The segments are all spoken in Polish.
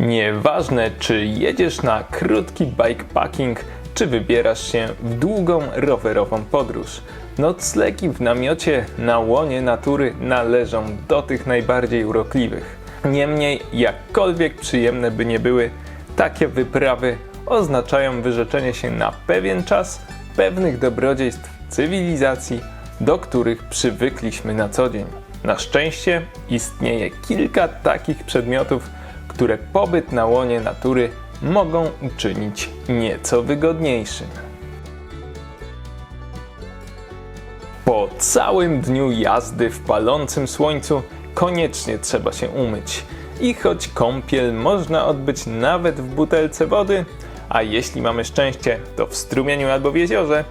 Nieważne, czy jedziesz na krótki bikepacking, czy wybierasz się w długą rowerową podróż. Noclegi w namiocie na łonie natury należą do tych najbardziej urokliwych. Niemniej, jakkolwiek przyjemne by nie były, takie wyprawy oznaczają wyrzeczenie się na pewien czas pewnych dobrodziejstw cywilizacji, do których przywykliśmy na co dzień. Na szczęście istnieje kilka takich przedmiotów, które pobyt na łonie natury mogą uczynić nieco wygodniejszym. Po całym dniu jazdy w palącym słońcu koniecznie trzeba się umyć. I choć kąpiel można odbyć nawet w butelce wody, a jeśli mamy szczęście, to w strumieniu albo w jeziorze,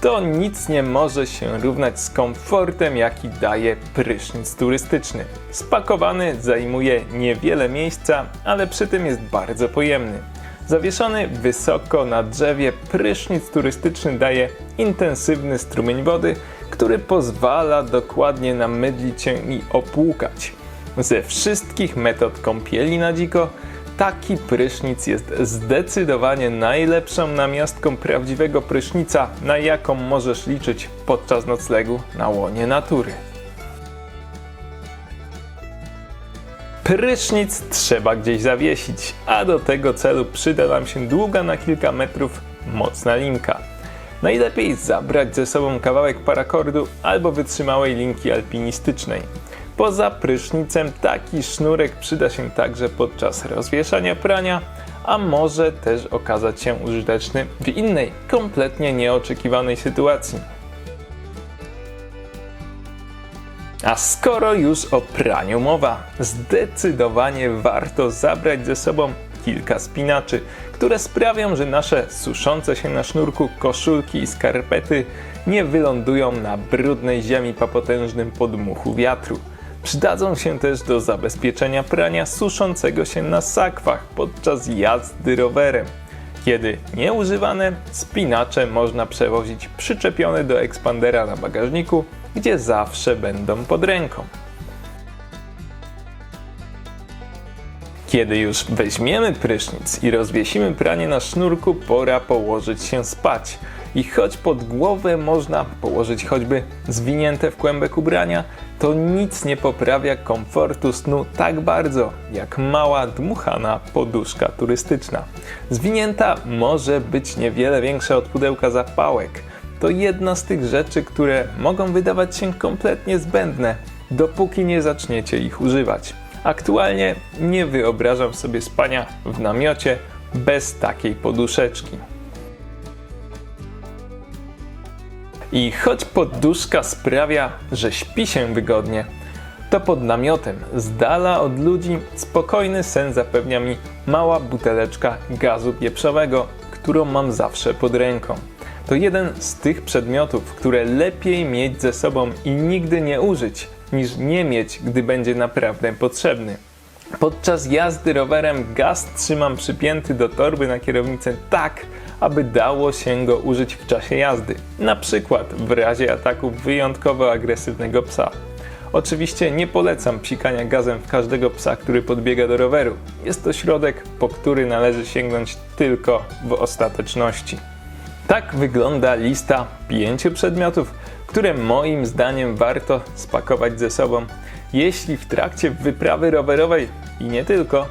to nic nie może się równać z komfortem, jaki daje prysznic turystyczny. Spakowany zajmuje niewiele miejsca, ale przy tym jest bardzo pojemny. Zawieszony wysoko na drzewie, prysznic turystyczny daje intensywny strumień wody, który pozwala dokładnie namydlić się i opłukać. Ze wszystkich metod kąpieli na dziko, taki prysznic jest zdecydowanie najlepszą namiastką prawdziwego prysznica, na jaką możesz liczyć podczas noclegu na łonie natury. Prysznic trzeba gdzieś zawiesić, a do tego celu przyda nam się długa na kilka metrów mocna linka. Najlepiej zabrać ze sobą kawałek parakordu albo wytrzymałej linki alpinistycznej. Poza prysznicem taki sznurek przyda się także podczas rozwieszania prania, a może też okazać się użyteczny w innej, kompletnie nieoczekiwanej sytuacji. A skoro już o praniu mowa, zdecydowanie warto zabrać ze sobą kilka spinaczy, które sprawią, że nasze suszące się na sznurku koszulki i skarpety nie wylądują na brudnej ziemi po potężnym podmuchu wiatru. Przydadzą się też do zabezpieczenia prania suszącego się na sakwach podczas jazdy rowerem. Kiedy nieużywane, spinacze można przewozić przyczepione do ekspandera na bagażniku, gdzie zawsze będą pod ręką. Kiedy już weźmiemy prysznic i rozwiesimy pranie na sznurku, pora położyć się spać. I choć pod głowę można położyć choćby zwinięte w kłębek ubrania, to nic nie poprawia komfortu snu tak bardzo jak mała dmuchana poduszka turystyczna. Zwinięta może być niewiele większa od pudełka zapałek. To jedna z tych rzeczy, które mogą wydawać się kompletnie zbędne, dopóki nie zaczniecie ich używać. Aktualnie nie wyobrażam sobie spania w namiocie bez takiej poduszeczki. I choć poduszka sprawia, że śpi się wygodnie, to pod namiotem, z dala od ludzi, spokojny sen zapewnia mi mała buteleczka gazu pieprzowego, którą mam zawsze pod ręką. To jeden z tych przedmiotów, które lepiej mieć ze sobą i nigdy nie użyć, niż nie mieć, gdy będzie naprawdę potrzebny. Podczas jazdy rowerem gaz trzymam przypięty do torby na kierownicę tak, aby dało się go użyć w czasie jazdy, na przykład w razie ataku wyjątkowo agresywnego psa. Oczywiście nie polecam psikania gazem w każdego psa, który podbiega do roweru. Jest to środek, po który należy sięgnąć tylko w ostateczności. Tak wygląda lista pięciu przedmiotów, które moim zdaniem warto spakować ze sobą, jeśli w trakcie wyprawy rowerowej i nie tylko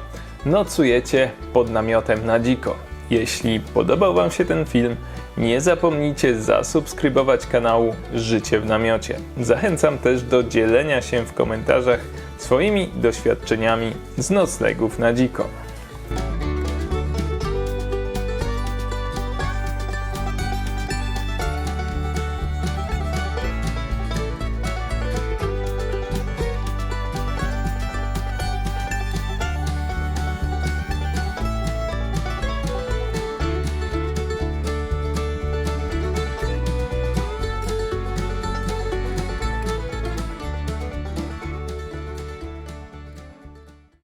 nocujecie pod namiotem na dziko. Jeśli podobał Wam się ten film, nie zapomnijcie zasubskrybować kanału Życie w namiocie. Zachęcam też do dzielenia się w komentarzach swoimi doświadczeniami z noclegów na dziko.